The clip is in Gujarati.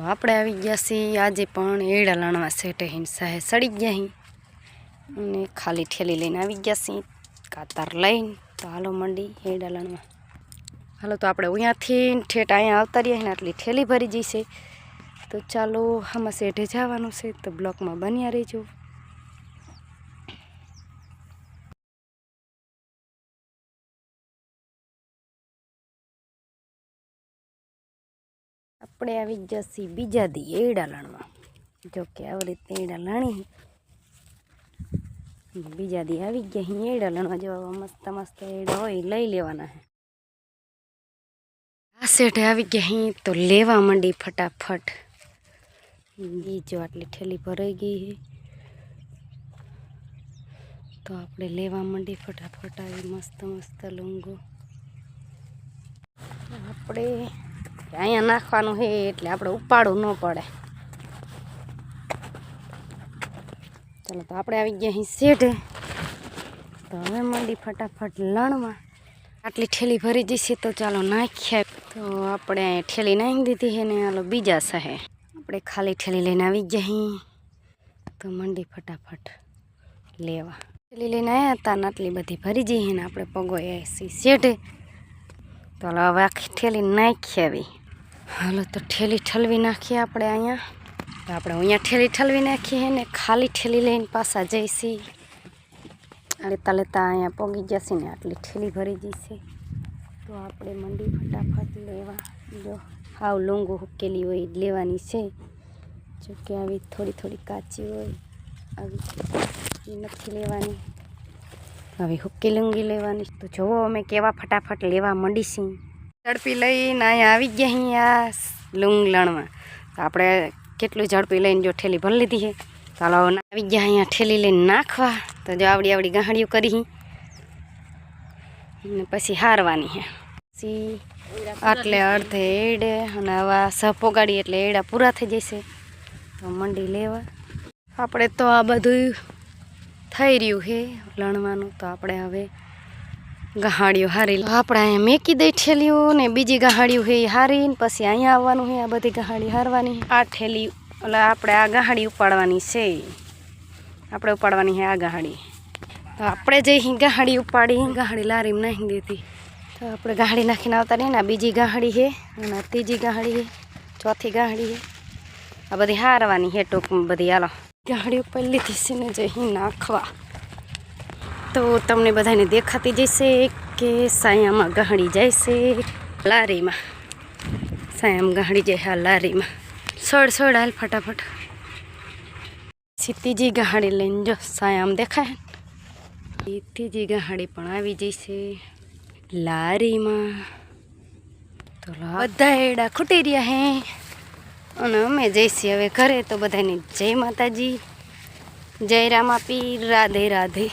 તો આપણે આવી ગયા છીએ. આજે પણ એડા લાણવા સેટે હિંસાએ સડી ગયા અહીં અને ખાલી ઠેલી લઈને આવી ગયા છીએ. કાતર લઈને. તો હાલો મંડી, એડા લાણવા. હાલો તો આપણે અહીંયાથી ઠેઠ અહીંયા આવતા રહ્યા ને આટલી ઠેલી ભરી જઈશે તો ચાલો, આમાં સેઠે જવાનું છે તો બ્લોકમાં બન્યા રહેજો. આપણે આવી જશે બીજા દી એડા લાણવા જો કે આવી રીતે એડા લાણી બીજા દી આવી ગયા અહીં એડા લાણવા જેવા મસ્ત મસ્ત એડા હોય લઈ લેવાના હે આ શેઠે આવી ગયા અહીં તો લેવા માંડી ફટાફટ બીજો આટલી ઠેલી ભરાઈ ગઈ છે તો આપણે લેવા માંડી ફટાફટ આવી મસ્ત મસ્ત લુંગો આપણે અહીંયા નાખવાનું છે એટલે આપણે ઉપાડવું ન પડે. ચાલો તો આપણે આવી ગયા અહીં શેઢે. તો હવે મંડી ફટાફટ લણવા. આટલી ઠેલી ભરી જશે તો ચાલો નાખ્યા તો આપણે ઠેલી નાખી દીધી છે ને હાલો બીજા સહે. આપણે ખાલી ઠેલી લઈને આવી ગયા અહીં તો મંડી ફટાફટ લેવા. ઠેલી લઈને આવ્યા હતા ને આટલી બધી ભરી જઈએ ને આપણે પગો એ શેઢે. તો હવે આખી ઠેલી નાખી આવી. હાલો, તો ઠેલી ઠલવી નાખીએ આપણે અહીંયા. આપણે અહીંયા ઠેલી ઠલવી નાખીએ ને ખાલી ઠેલી લઈને પાછા જઈશી. લેતા લેતા અહીંયા પોગી જશે ને આટલી ઠેલી ભરી જશે તો આપણે મંડી ફટાફટ લેવા. જો, હાવ લૂંગો હુકેલી હોય લેવાની છે. જો કે આવી થોડી થોડી કાચી હોય, આવી નથી લેવાની. હવે હુક્કી લુંગી લેવાની. તો જોવો અમે કેવા ફટાફટ લેવા મંડીશી. ઝડપી લઈને અહીંયા આવી ગયા અહીંયા લુંગલણમાં. તો આપણે કેટલું ઝડપી લઈને જો ઠેલી ભરી લીધી છે. ચાલો આવી ગયા અહીંયા ઠેલી લઈને નાખવા. તો જો આવડી આવડી ગાંહડીઓ કરી ને પછી હારવાની છે. પછી આટલે અડધે એડે અને આવા આ સપો ગાડી એટલે એડા પૂરા થઈ જશે. તો મંડી લેવા. આપણે તો આ બધું થઈ રહ્યું છે લણવાનું. તો આપણે હવે ગહાડીઓ હારી આપણે અહીંયા મેકી દઈ ઠેલીઓ ને બીજી ગહાડીઓ છે એ હારીને પછી અહીંયા આવવાનું છે આ બધી ગહાડી હારવાની આ ઠેલી એટલે આપણે આ ગહાડી ઉપાડવાની છે. આપણે ઉપાડવાની છે આ ગહાડી. તો આપણે જઈ ગહાડી ઉપાડી ગહાડી લારીમાં નાખી દીધી. તો આપણે ગાડી નાખીને આવતા રહીએ ને આ બીજી ગાહડી છે અને આ ત્રીજી ગાડી છે ચોથી ગાડી છે આ બધી હારવાની છે ટૂંકમાં બધી હાલો. ગાડી ઉપર લીધી છે ને જઈ નાખવા. તો તમને બધાને દેખાતી જશે કે સાયામાં ગાડી જાય છે લારીમાં. સાયામ ગાડી જાય હા લારીમાં. સડ સડ હાલ ફટાફટ. પછી ત્રીજી ગાડી લઈને જો સાયામ દેખાય. એ ત્રીજી ગાડી પણ આવી જશે લારીમાં. તો લા- બધા એડા ખૂટી રહ્યા હે. અને અમે જઈશી હવે ઘરે. તો બધાને જય માતાજી. જય રામાપીર રાધે રાધે.